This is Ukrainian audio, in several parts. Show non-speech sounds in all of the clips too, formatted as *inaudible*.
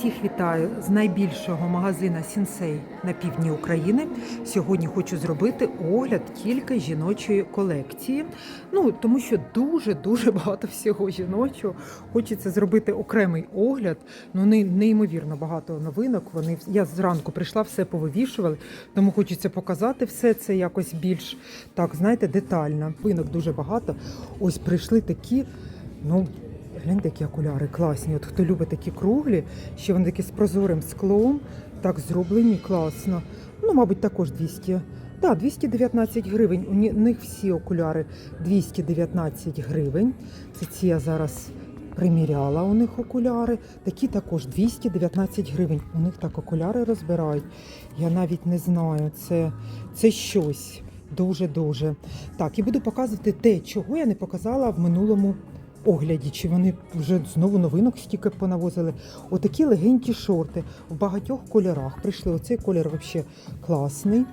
Всіх вітаю з найбільшого магазина Сінсей на півдні України. Сьогодні хочу зробити огляд тільки жіночої колекції. Ну тому що дуже дуже багато всього жіночого. Хочеться зробити окремий огляд. Ну не- неймовірно багато новинок. Вони я зранку прийшла, все повивішували, тому хочеться показати все це якось більш так, знаєте, детально. Новинок дуже багато. Ось прийшли такі. Ну, Гляньте, які окуляри класні. От хто любить такі круглі, ще вони такі з прозорим склом, так зроблені, класно. Ну, мабуть, також 200. Так, 219 гривень. У них всі окуляри 219 гривень. Це ці я зараз приміряла у них окуляри. Такі також 219 гривень. У них так окуляри розбирають. Я навіть не знаю, це, це щось. Дуже-дуже. Так, і буду показувати те, чого я не показала в минулому огляді, чи вони вже знову новинок стільки понавозили. Отакі легенькі шорти в багатьох кольорах. Прийшли. Оцей колір взагалі класний.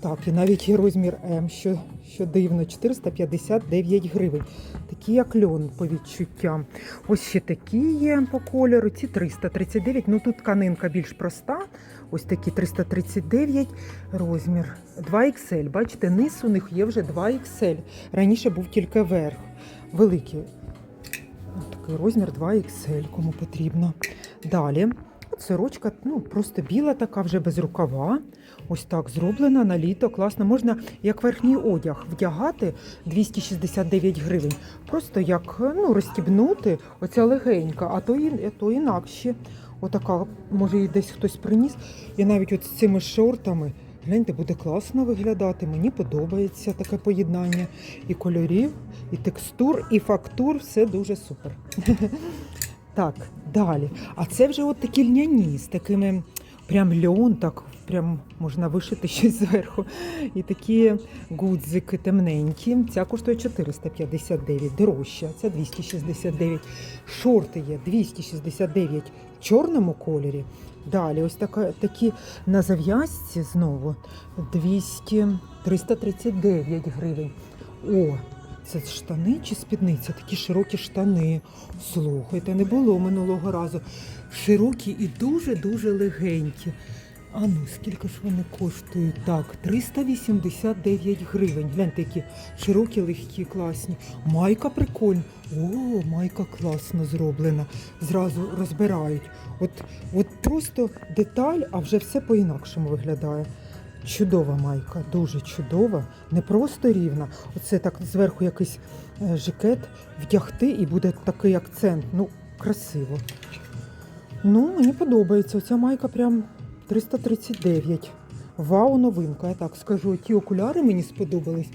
Так, і навіть є розмір М, що, що дивно, 459 гривень. Такі як льон по відчуттям. Ось ще такі є по кольору. Ці 339. Ну тут тканинка більш проста. Ось такі 339 розмір. 2XL. Бачите, низ у них є вже 2XL. Раніше був тільки верх. Великий. Такий розмір 2XL, кому потрібно. Далі. Сорочка, ну просто біла така, вже без рукава. Ось так зроблена на літо. Класно. Можна як верхній одяг вдягати 269 гривень. Просто як ну, розстібнути, оця легенька, а то, і, то інакше. Отака, може, її десь хтось приніс. І навіть от з цими шортами. Гляньте, буде класно виглядати. Мені подобається таке поєднання і кольорів, і текстур, і фактур. Все дуже супер. *laughs* Так, далі. А це вже от такі льняні з такими прям льон, так прям можна вишити *laughs* щось зверху. І такі гудзики темненькі. Ця коштує 459, дорожча, ця 269. Шорти є 269 в чорному кольорі. Далі, ось така, такі на зав'язці знову 200, 339 гривень. О, це штани чи спідниця? Такі широкі штани. Слухайте, не було минулого разу. Широкі і дуже-дуже легенькі. А ну, скільки ж вони коштують? Так, 389 гривень. Гляньте, які широкі, легкі, класні. Майка прикольна. О, майка класно зроблена. Зразу розбирають. От, от просто деталь, а вже все по-інакшому виглядає. Чудова майка, дуже чудова, не просто рівна. Оце так зверху якийсь е, жакет вдягти і буде такий акцент. Ну, красиво. Ну, мені подобається. Оця майка прям 339. Вау, новинка, я так скажу. Ті окуляри мені сподобались.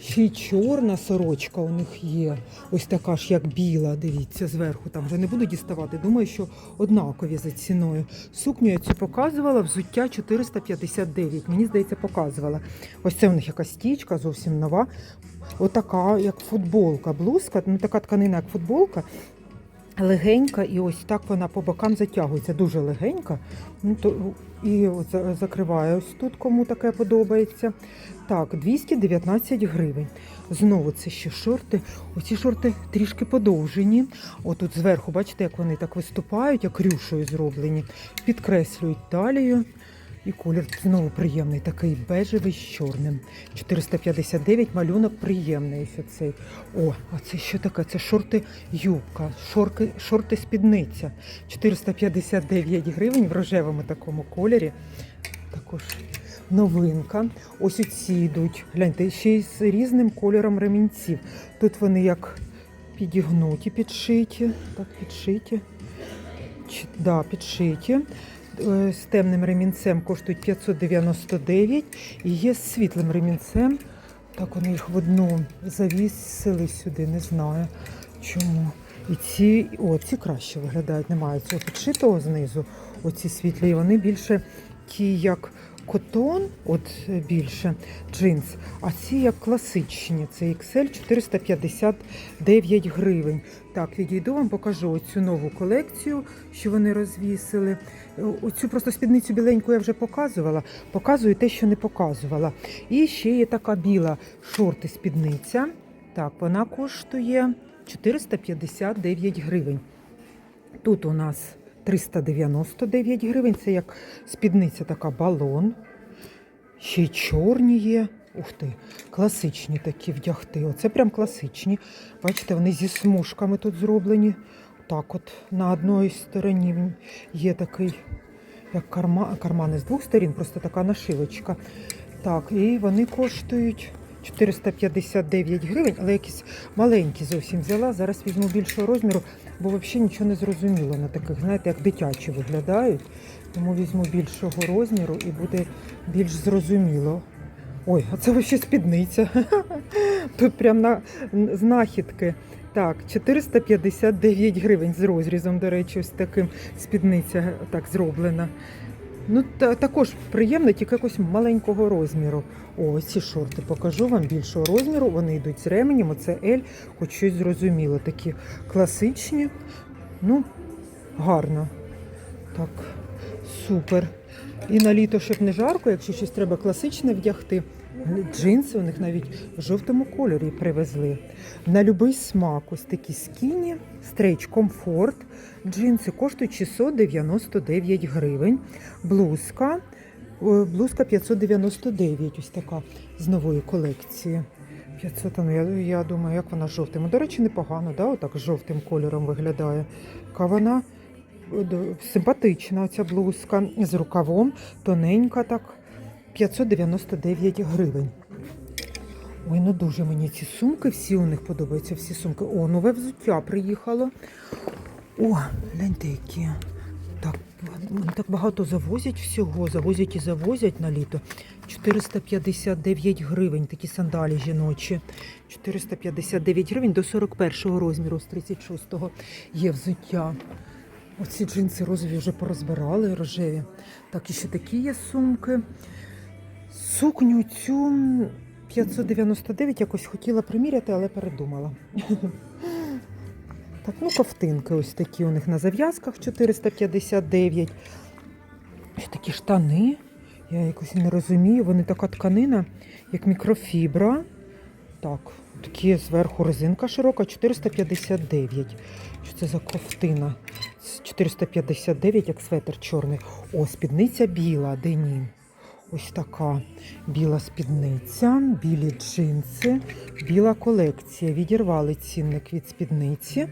Ще й чорна сорочка у них є. Ось така ж, як біла. Дивіться, зверху там вже не буду діставати. Думаю, що однакові за ціною. Сукню я цю показувала, взуття 459. Мені здається, показувала. Ось це у них якась стічка, зовсім нова. Отака, як футболка, блузка, ну така тканина, як футболка. Легенька, і ось так вона по бокам затягується. Дуже легенька. Ну, то, і от за- закриває ось тут, кому таке подобається. Так, 219 гривень. Знову це ще шорти. Оці шорти трішки подовжені. Отут зверху, бачите, як вони так виступають, як рюшою зроблені. Підкреслюють талію. І колір знову приємний, такий бежевий з чорним. 459 малюнок приємний ось оцей. О, а це що таке? Це шорти юбка, шорти, шорти спідниця. 459 гривень в рожевому такому кольорі. Також новинка. Ось оці йдуть. Гляньте, ще й з різним кольором ремінців. Тут вони як підігнуті, підшиті. Так, підшиті. Чи- Да, підшиті. Е, З темним ремінцем коштують 599 і є з світлим ремінцем. Так вони їх в одну завісили сюди, не знаю чому. І ці, о, ці краще виглядають, немає цього підшитого знизу. Оці світлі, і вони більше ті, як котон, от е, більше джинс, а ці як класичні. Це XL 459 гривень. Так, відійду вам, покажу оцю нову колекцію, що вони розвісили. Оцю просто спідницю біленьку я вже показувала. Показую те, що не показувала. І ще є така біла шорти спідниця. Так, вона коштує 459 гривень. Тут у нас 399 гривень. Це як спідниця така балон. Ще й чорні є. Ух ти, класичні такі вдягти. Оце прям класичні. Бачите, вони зі смужками тут зроблені. Так, от на одній стороні є такий, як карма, кармани з двох сторін, просто така нашивочка. Так, і вони коштують 459 гривень, але якісь маленькі зовсім взяла. Зараз візьму більшого розміру, бо взагалі нічого не зрозуміло на таких, знаєте, як дитячі виглядають. Тому візьму більшого розміру і буде більш зрозуміло. Ой, а це взагалі спідниця. *laughs* Тут прям на знахідки. Так, 459 гривень з розрізом, до речі, ось таким спідниця так зроблена. Ну, та, також приємно, тільки якось маленького розміру. О, ці шорти покажу вам більшого розміру. Вони йдуть з ременем, оце L, хоч щось зрозуміло. Такі класичні. Ну, гарно. Так, супер. І на літо, щоб не жарко, якщо щось треба класичне вдягти. Джинси у них навіть в жовтому кольорі привезли. На будь-який смак ось такі скіні, стрейч комфорт. Джинси коштують 699 гривень. Блузка. Блузка 599, ось така з нової колекції. 500, ну я, я думаю, як вона жовтим. Ну, До речі, непогано, да? отак жовтим кольором виглядає. Яка вона симпатична, ця блузка з рукавом, тоненька так. 599 гривень. Ой, ну дуже мені ці сумки, всі у них подобаються, всі сумки. О, нове взуття приїхало. О, гляньте які. Вони так багато завозять всього, завозять і завозять на літо. 459 гривень такі сандалі жіночі. 459 гривень до 41 розміру, з 36-го є взуття. Оці джинси розові вже порозбирали, рожеві. Так, і ще такі є сумки. Сукню цю 599 якось хотіла приміряти, але передумала. *laughs* Так, ну ковтинки ось такі у них на зав'язках 459. Ще такі штани. Я якось не розумію. Вони така тканина, як мікрофібра. Так, такі зверху резинка широка, 459. Що це за ковтина? 459, як светр чорний. О, спідниця біла, денім. Ось така біла спідниця, білі джинси, біла колекція. Відірвали цінник від спідниці.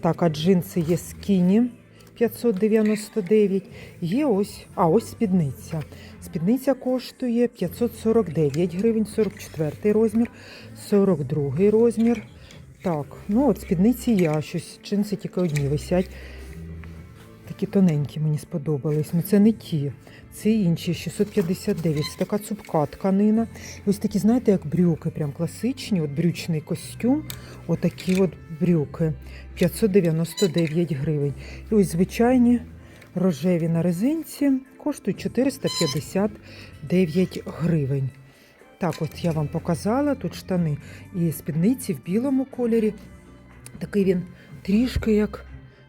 Так, а джинси є скіні 599. Є ось, а ось спідниця. Спідниця коштує 549 гривень, 44 розмір, 42 розмір. Так, ну от спідниці я щось, джинси тільки одні висять. Такі тоненькі мені сподобались. Ну це не ті. Це інші 659. Це така цупка тканина. Ось такі, знаєте, як брюки, прям класичні, от брючний костюм. Отакі от брюки. 599 гривень. І ось звичайні рожеві на резинці коштують 459 гривень. Так, от я вам показала тут штани і спідниці в білому кольорі. Такий він трішки як.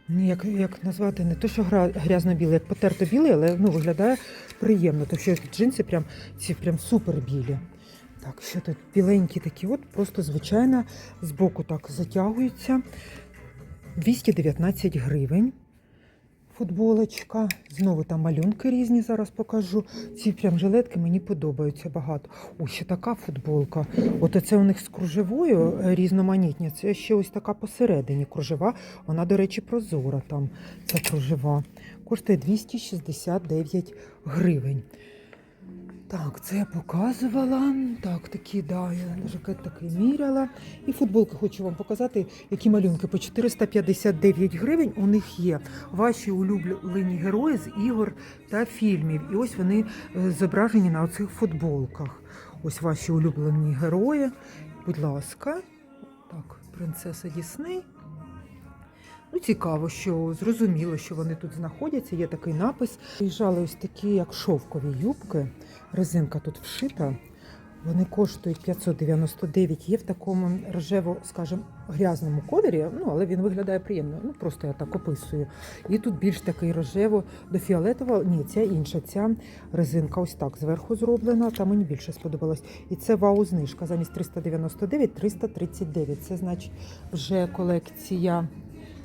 Як, як назвати, не то, що грязно-білий, як потерто білий, але ну, виглядає приємно. Тому що джинси прям, ці прям супер білі. Так, що тут біленькі такі, от просто звичайно збоку так затягуються. 219 гривень. Футболочка. Знову там малюнки різні зараз покажу. Ці прям жилетки мені подобаються багато. О, ще така футболка. От оце у них з кружевою різноманітня. Це ще ось така посередині кружева. Вона, до речі, прозора там. Ця кружева. Коштує 269 гривень. Так, це я показувала. Так, такі, да, я жакет такий міряла. І футболки хочу вам показати, які малюнки по 459 гривень у них є. Ваші улюблені герої з ігор та фільмів. І ось вони е, зображені на оцих футболках. Ось ваші улюблені герої. Будь ласка. Так, принцеса Дісней. Ну, цікаво, що зрозуміло, що вони тут знаходяться. Є такий напис. Приїжджали ось такі, як шовкові юбки. Резинка тут вшита. Вони коштують 599. Є в такому рожево, скажімо, грязному кольорі, ну але він виглядає приємно. Ну просто я так описую. І тут більш такий рожево до фіолетового. Ні, ця інша. Ця резинка ось так зверху зроблена. Та мені більше сподобалась. І це вау знижка. Замість 399 339. Це значить вже колекція.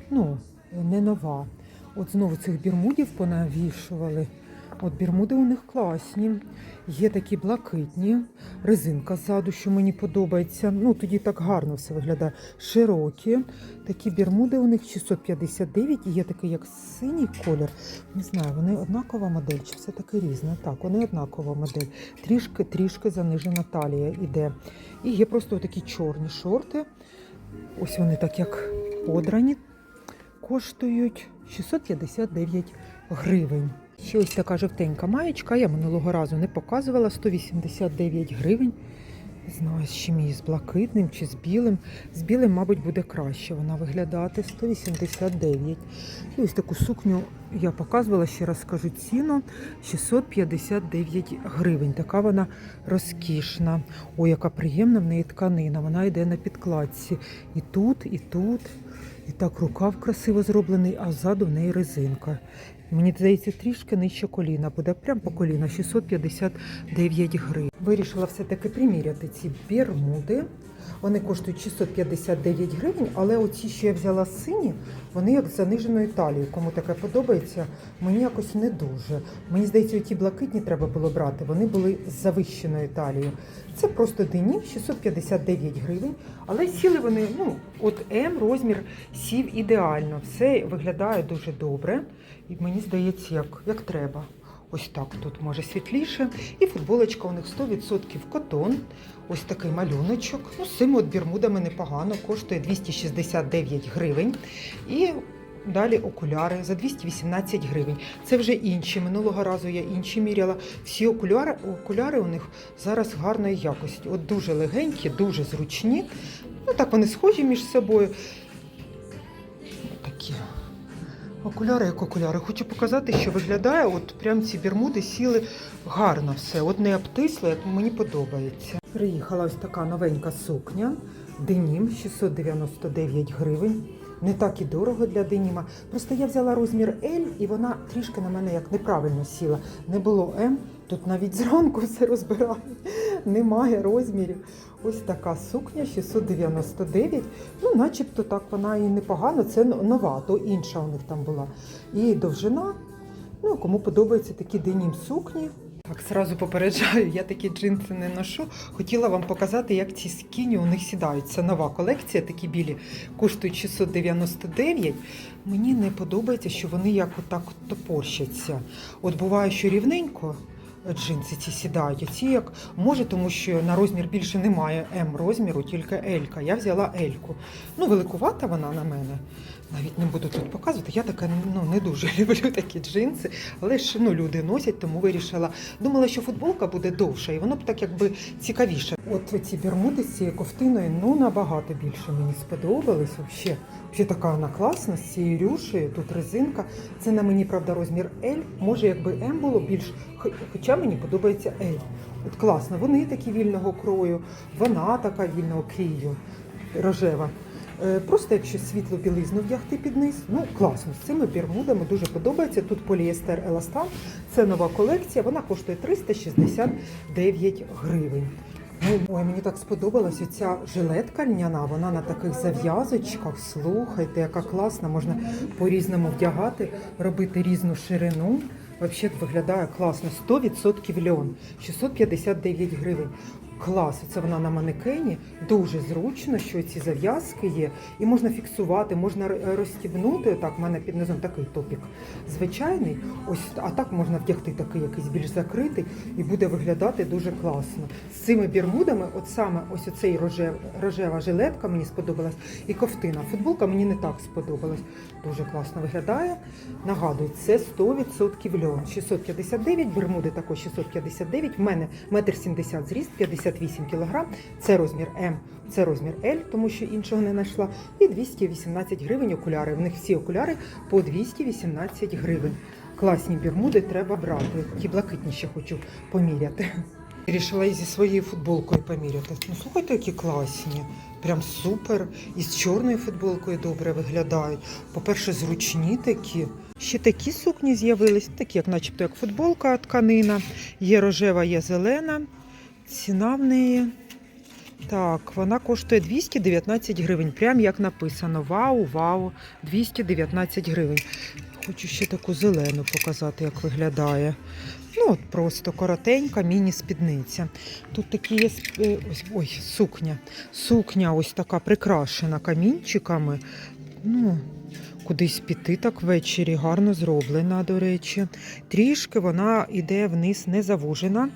Ну, не нова. От знову цих бірмудів понавішували. От бірмуди у них класні. Є такі блакитні, резинка ззаду, що мені подобається. Ну, тоді так гарно все виглядає. Широкі. Такі бірмуди у них 659 і є такий як синій колір. Не знаю, вони однакова модель чи все таки різне. Так, вони однакова модель. Трішки, трішки занижена талія іде. І є просто такі чорні шорти. Ось вони так як подрані, коштують 659 гривень. Ще ось така жовтенька маєчка, я минулого разу не показувала, 189 гривень. Не знаю, з чим її, з блакитним чи з білим. З білим, мабуть, буде краще вона виглядати. 189. І ось таку сукню я показувала, ще раз скажу ціну. 659 гривень. Така вона розкішна. Ой, яка приємна в неї тканина. Вона йде на підкладці. І тут, і тут. І так рукав красиво зроблений, а ззаду в неї резинка. Мені здається, трішки нижче коліна буде, прямо по коліна, 659 гривень. Вирішила все-таки приміряти ці бірмуди. Вони коштують 659 гривень, але оці, що я взяла сині, вони як з заниженою талією. Кому таке подобається, мені якось не дуже. Мені здається, ті блакитні треба було брати. Вони були з завищеною талією. Це просто денім, 659 гривень, але сіли вони, ну, от М розмір сів ідеально. Все виглядає дуже добре. І мені здається, як, як треба. Ось так тут може світліше. І футболочка у них 100% котон. Ось такий малюночок. Ну, з цими от бірмудами непогано, коштує 269 гривень. І далі окуляри за 218 гривень. Це вже інші. Минулого разу я інші міряла. Всі окуляри, окуляри у них зараз гарної якості. От дуже легенькі, дуже зручні. Ну так вони схожі між собою. Такі. Окуляри як окуляри. Хочу показати, що виглядає, от прям ці бірмуди сіли гарно все. От не обтисло, як мені подобається. Приїхала ось така новенька сукня. Денім 699 гривень. Не так і дорого для деніма. Просто я взяла розмір L і вона трішки на мене як неправильно сіла. Не було М, тут навіть зранку *laughs* все розбирали. Немає розмірів. Ось така сукня 699. Ну, начебто так вона і непогана. Це нова, то інша у них там була. І довжина. Ну, кому подобаються такі денім сукні. Так, зразу попереджаю, я такі джинси не ношу. Хотіла вам показати, як ці скіні у них сідають. Це нова колекція, такі білі, коштують 699. Мені не подобається, що вони як отак топорщаться. От буває, що рівненько джинси ці сідають, ці як може, тому що на розмір більше немає М розміру, тільки L. Я взяла L-ку. Ну, великувата вона на мене. Навіть не буду тут показувати. Я така ну не дуже *laughs* люблю такі джинси, але ж ну люди носять, тому вирішила. Думала, що футболка буде довша, і воно б так якби цікавіше. От ці бермуди з цією ковтиною ну набагато більше мені сподобались. Взагалі, Взагалі така вона класна з цією рюшею. Тут резинка. Це на мені правда розмір L. Може, якби М було більш, хо- мені подобається L. От класно. Вони такі вільного крою, вона така вільного крію, рожева. Е, Просто якщо світло білизну вдягти під низ, ну класно, з цими бірмудами дуже подобається. Тут поліестер еластан, це нова колекція, вона коштує 369 гривень. Ну, ой, мені так сподобалась ця жилетка льняна, вона на таких зав'язочках. Слухайте, яка класна, можна по-різному вдягати, робити різну ширину. Взагалі виглядає класно. 100% льон, 659 гривень. Клас, це вона на манекені. Дуже зручно, що ці зав'язки є. І можна фіксувати, можна розстібнути. Так, в мене під низом такий топік звичайний. Ось, а так можна вдягти такий якийсь більш закритий і буде виглядати дуже класно. З цими бірмудами, от саме ось оцей рожев, рожева жилетка мені сподобалась, і ковтина. Футболка мені не так сподобалась. Дуже класно виглядає. Нагадую, це 100% льон. 659, бермуди також 659. В мене 1,70 м зріст, 58 кг. Це розмір М, це розмір L, тому що іншого не знайшла. І 218 гривень окуляри. В них всі окуляри по 218 гривень. Класні бірмуди треба брати. Ті блакитні ще хочу поміряти. Рішила і зі своєю футболкою поміряти. Ну, слухайте, які класні. Прям супер. І з чорною футболкою добре виглядають. По-перше, зручні такі. Ще такі сукні з'явились, такі, як начебто як футболка тканина. Є рожева, є зелена. Ціна в неї. Так, вона коштує 219 гривень. Прям як написано. Вау, вау, 219 гривень. Хочу ще таку зелену показати, як виглядає. Ну, от просто коротенька міні-спідниця. Тут такі є е, ось, ой, сукня. Сукня ось така прикрашена камінчиками. Ну, кудись піти так ввечері, гарно зроблена, до речі. Трішки вона йде вниз, не завужена.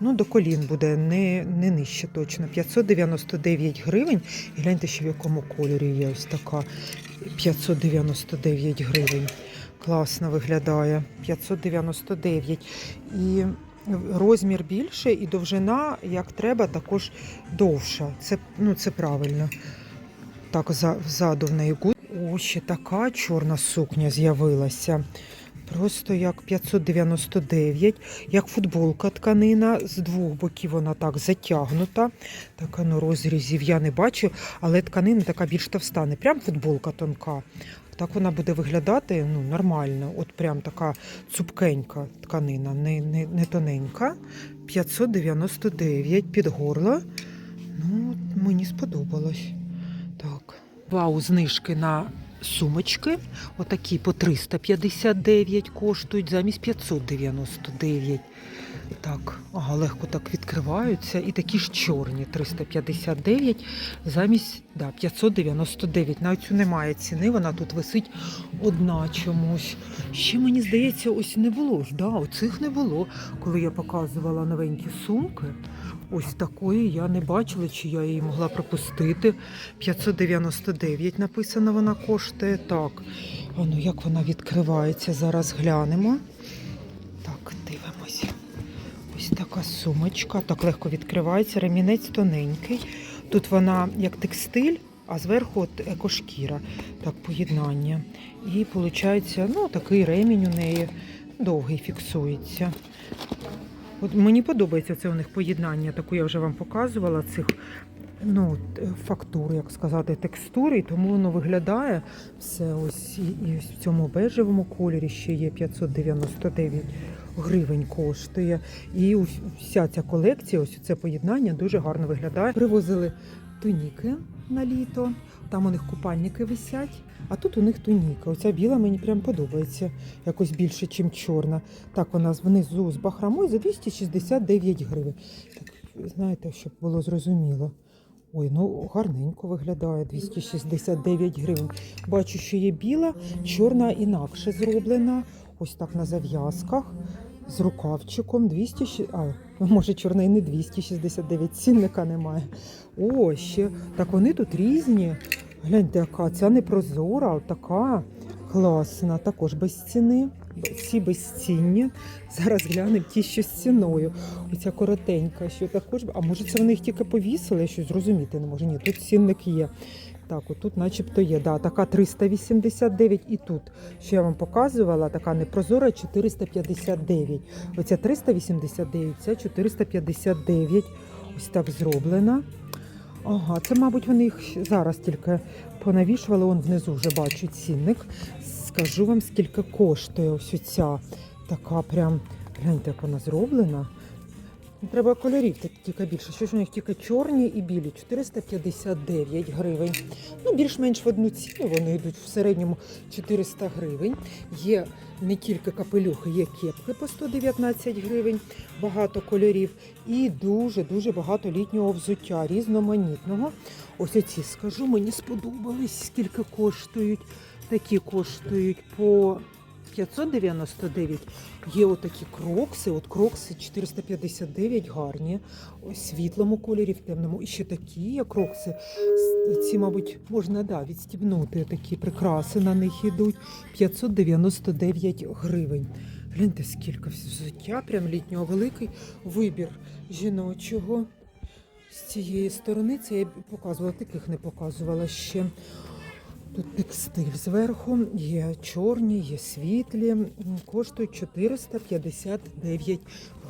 Ну, до колін буде, не, не нижче точно. 599 гривень. І гляньте, ще в якому кольорі є ось така. 599 гривень. Класно виглядає. 599. І розмір більше, і довжина, як треба, також довша. Це, ну, це правильно. Так, ззаду в неї гуд. О, ще така чорна сукня з'явилася. Просто як 599, як футболка тканина, з двох боків вона так затягнута. Така ну, розрізів я не бачу, але тканина така більш товста, не прям футболка тонка. Так вона буде виглядати ну, нормально. От прям така цупкенька тканина, не, не, не тоненька. 599 під горло. Ну, мені сподобалось. Так. Вау, знижки на сумочки. Отакі по 359 коштують замість 599. Так, ага, легко так відкриваються. І такі ж чорні 359 замість да, 599. Навіть цю немає ціни, вона тут висить одна чомусь. Ще мені здається, ось не було. Да, оцих не було. Коли я показувала новенькі сумки, ось такої я не бачила, чи я її могла пропустити. 599 написано, вона коштує. Так. А ну як вона відкривається? Зараз глянемо. Така сумочка. Так легко відкривається. Ремінець тоненький. Тут вона як текстиль, а зверху от екошкіра. Так, поєднання. І виходить, ну, такий ремінь у неї довгий фіксується. От мені подобається це у них поєднання, таку я вже вам показувала цих ну, фактур, як сказати, текстури, і тому воно виглядає все ось і, і в цьому бежевому кольорі ще є 599 гривень коштує. І вся ця колекція, ось це поєднання дуже гарно виглядає. Привозили туніки на літо, там у них купальники висять, а тут у них туніка. Оця біла мені прям подобається якось більше, ніж чорна. Так, вона внизу з бахромою за 269 гривень. Так, знаєте, щоб було зрозуміло. Ой, ну гарненько виглядає 269 гривень. Бачу, що є біла, чорна інакше зроблена. Ось так на зав'язках. З рукавчиком 200, а може чорна і не 269, цінника немає. О, ще так вони тут різні. Гляньте, яка ця не прозора, така класна, також без ціни. Всі безцінні. Зараз глянемо ті, що з ціною. Оця коротенька, що також. А може це вони їх тільки повісили, я щось зрозуміти не можу. Ні, тут цінник є. Так, отут начебто є. Да, така 389 і тут, що я вам показувала, така непрозора 459. Оця 389, це 459. Ось так зроблена. Ага, це, мабуть, вони їх зараз тільки понавішували. Он внизу вже бачу цінник. Скажу вам, скільки коштує ось ця така прям, гляньте, як вона зроблена. Треба кольорів тільки більше. Що ж у них тільки чорні і білі? 459 гривень. Ну, більш-менш в одну ціну вони йдуть в середньому 400 гривень. Є не тільки капелюхи, є кепки по 119 гривень, багато кольорів і дуже-дуже багато літнього взуття, різноманітного. Ось оці скажу, мені сподобались, скільки коштують. Такі коштують по 599. Є отакі крокси. От крокси 459 гарні. В світлому кольорі, в темному. І ще такі є крокси. Ці, мабуть, можна да, відстібнути. Такі прикраси на них йдуть. 599 гривень. Гляньте, скільки взуття, прям літнього великий вибір жіночого. З цієї сторони це я показувала, таких не показувала ще. Тут текстиль зверху, є чорні, є світлі, коштують 459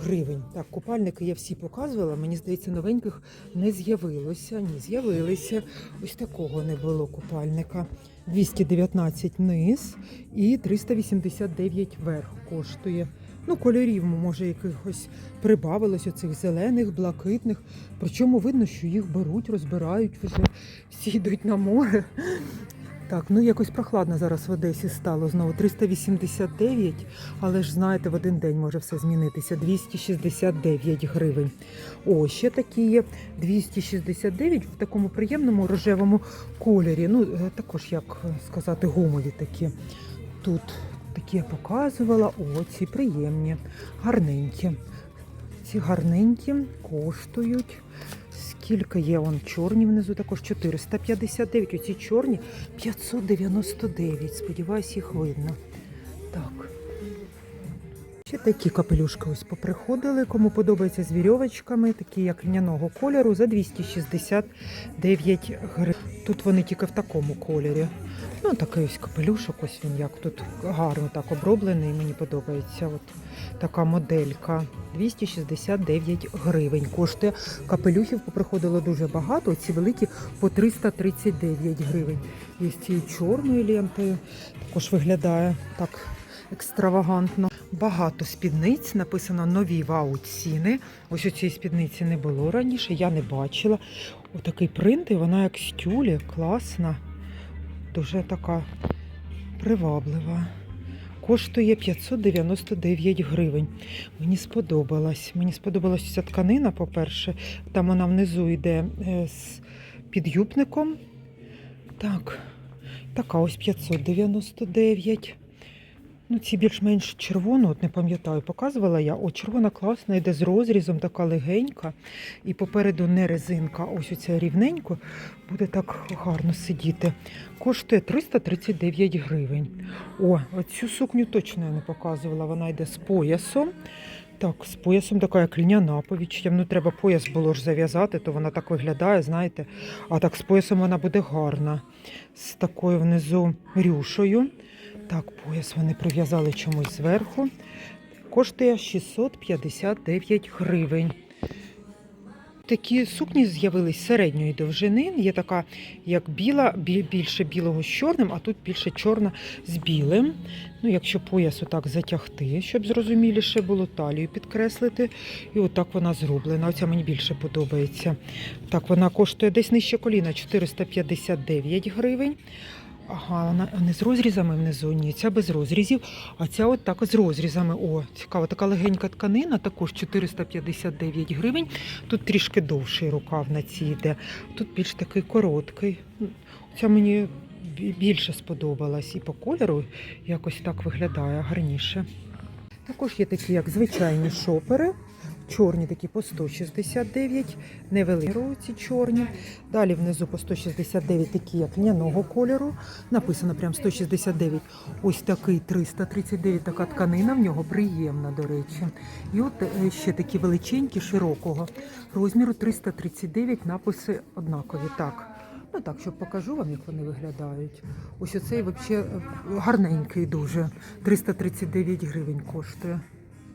гривень. Так, купальники я всі показувала. Мені здається, новеньких не з'явилося. Ні, з'явилися. Ось такого не було купальника. 219 низ і 389 верх коштує. Ну, кольорів, може, якихось прибавилось оцих зелених, блакитних. Причому видно, що їх беруть, розбирають вже. Всі йдуть на море. Так, ну якось прохладно зараз в Одесі стало знову 389, але ж знаєте, в один день може все змінитися. 269 гривень. О, ще такі є 269 в такому приємному рожевому кольорі. Ну, е, також, як сказати, гумові такі. Тут такі я показувала. О, ці приємні, гарненькі. Ці гарненькі коштують. Скільки є вон чорні внизу також 459. Оці чорні 599. Сподіваюсь, їх видно. Так. Ще такі капелюшки ось поприходили. Кому подобається з вірьовочками, такі як льняного кольору, за 269 гривень. Тут вони тільки в такому кольорі. Ну, такий ось капелюшок, ось він як тут гарно так оброблений. Мені подобається. От така моделька. 269 гривень. Коштує капелюхів поприходило дуже багато. Ці великі по 339 гривень. Є з цією чорною лентою. Також виглядає так екстравагантно. Багато спідниць написано нові вау ціни. Ось у цій спідниці не було раніше, я не бачила. Отакий принт, і вона як з тюлі, класна, дуже така приваблива. Коштує 599 гривень. Мені сподобалась. Мені сподобалась ця тканина, по-перше. Там вона внизу йде е, з підюбником. Так, така ось 599. Ну, ці більш-менш червону, от не пам'ятаю, показувала я. О, червона класна, йде з розрізом, така легенька. І попереду не резинка, ось оця рівненько, буде так гарно сидіти. Коштує 339 гривень. О, оцю сукню точно я не показувала. Вона йде з поясом. Так, з поясом така як льняна по. Ну, треба пояс було ж зав'язати, то вона так виглядає, знаєте. А так з поясом вона буде гарна. З такою внизу рюшою. Так, пояс вони прив'язали чомусь зверху. Коштує 659 гривень. Такі сукні з'явились середньої довжини. Є така, як біла, більше білого з чорним, а тут більше чорна з білим. Ну, якщо пояс отак затягти, щоб зрозуміліше було талію підкреслити. І отак вона зроблена. Оця мені більше подобається. Так, вона коштує десь нижче коліна 459 гривень. Ага, вона не з розрізами внизу, ні, ця без розрізів, а ця от так з розрізами. О, цікаво, така легенька тканина, також 459 гривень. Тут трішки довший рукав на цій йде. Тут більш такий короткий. Ця мені більше сподобалась і по кольору якось так виглядає гарніше. Також є такі, як звичайні шопери. Чорні такі по 169, невеликі ці чорні. Далі внизу по 169 такі, як льняного кольору. Написано прям 169. Ось такий 339, така тканина, в нього приємна, до речі. І от е, ще такі величенькі, широкого розміру 339, написи однакові. Так. Ну так, щоб покажу вам, як вони виглядають. Ось оцей взагалі гарненький дуже. 339 гривень коштує.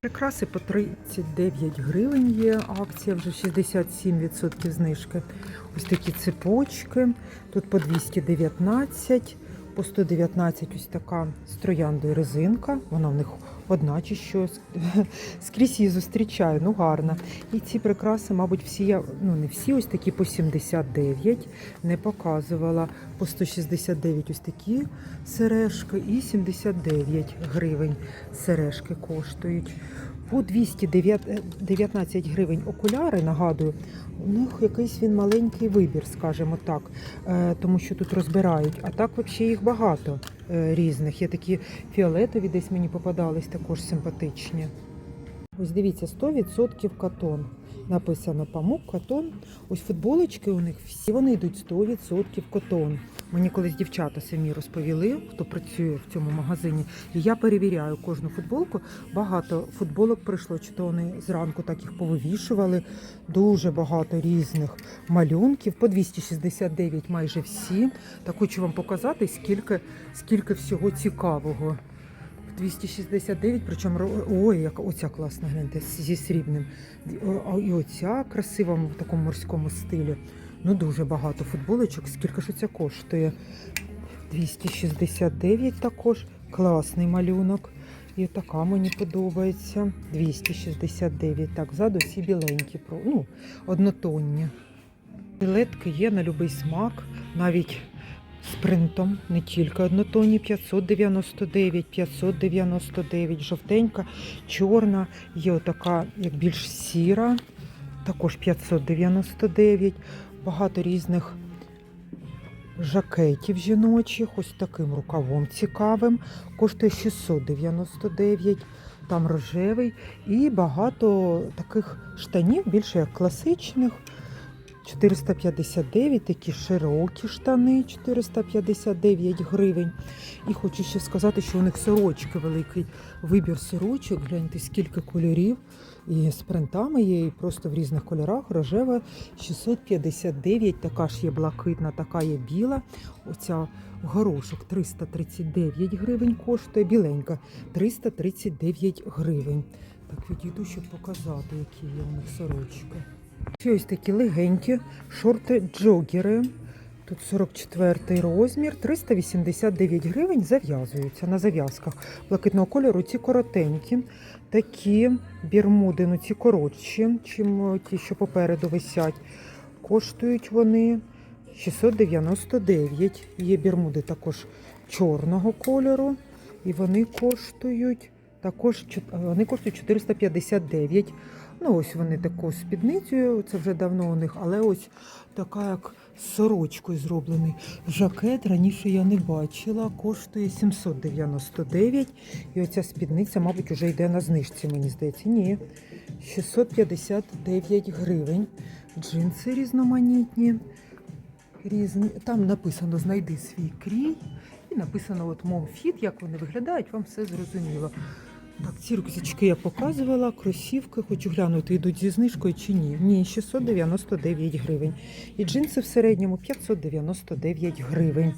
Прикраси по 39 гривень є. Акція вже 67% знижки. Ось такі цепочки. Тут по 219, по 119 ось така з трояндою резинка. Вона в них одна чи щось. *laughs* Скрізь її зустрічаю, ну гарна. І ці прикраси, мабуть, всі я, ну не всі, ось такі по 79 не показувала. По 169 ось такі сережки і 79 гривень сережки коштують. По 219 гривень окуляри, нагадую, у них якийсь він маленький вибір, скажімо так, е, тому що тут розбирають. А так взагалі їх багато е, різних. Є такі фіолетові, десь мені попадались, також симпатичні. Ось дивіться, 100% катон. Написано памук, катон. Ось футболочки у них всі вони йдуть 100% катон. Мені колись дівчата самі розповіли, хто працює в цьому магазині. І я перевіряю кожну футболку. Багато футболок прийшло, чи то вони зранку так їх повивішували. Дуже багато різних малюнків. По 269 майже всі. Так хочу вам показати, скільки, скільки всього цікавого. 269, причому ой, яка оця класна гляньте зі срібним. І оця красива в такому морському стилі. Ну дуже багато футболочок. Скільки ж це коштує? 269 також. Класний малюнок. І така мені подобається. 269. Так, ззаду всі біленькі, ну, однотонні. Білетки є на будь-який смак, навіть з принтом, не тільки однотонні 599, 599, жовтенька, чорна, є отака, як більш сіра, також 599, багато різних жакетів жіночих, ось таким рукавом цікавим, коштує 699, там рожевий, і багато таких штанів, більше як класичних. 459, такі широкі штани, 459 гривень. І хочу ще сказати, що у них сорочки великий вибір сорочок. Гляньте, скільки кольорів. І з принтами є, і просто в різних кольорах. Рожева 659, така ж є блакитна, така є біла. Оця горошок 339 гривень коштує, біленька 339 гривень. Так відійду, щоб показати, які є у них сорочки. Ось такі легенькі шорти-джогери. Тут 44 розмір, 389 гривень зав'язуються на зав'язках блакитного кольору. Ці коротенькі, такі бірмуди, ну ці коротші, чим ті, що попереду висять. Коштують вони 699. Є бірмуди також чорного кольору, і вони коштують також вони коштують 459. Ну, ось вони таку спідницею, це вже давно у них, але ось така як з сорочкою зроблений жакет. Раніше я не бачила, коштує 799. І оця спідниця, мабуть, вже йде на знижці, мені здається. Ні, 659 гривень. Джинси різноманітні. Різні. Там написано Знайди свій крій. І написано от Momfit, як вони виглядають, вам все зрозуміло. Так, ці рюкзачки я показувала, кросівки, хочу глянути, йдуть зі знижкою чи ні. Ні, 699 гривень. І джинси в середньому 599 гривень.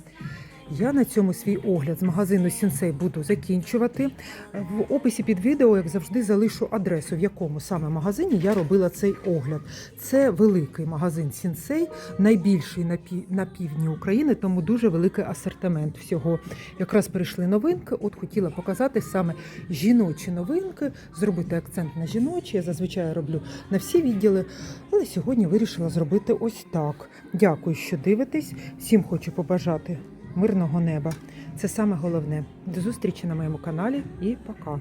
Я на цьому свій огляд з магазину Сінсей буду закінчувати. В описі під відео, як завжди, залишу адресу, в якому саме магазині я робила цей огляд. Це великий магазин Сінсей, найбільший на, пі... на півдні України, тому дуже великий асортимент всього. Якраз прийшли новинки. От хотіла показати саме жіночі новинки, зробити акцент на жіночі. Я зазвичай роблю на всі відділи, але сьогодні вирішила зробити ось так. Дякую, що дивитесь. Всім хочу побажати мирного неба. Це саме головне. До зустрічі на моєму каналі і пока.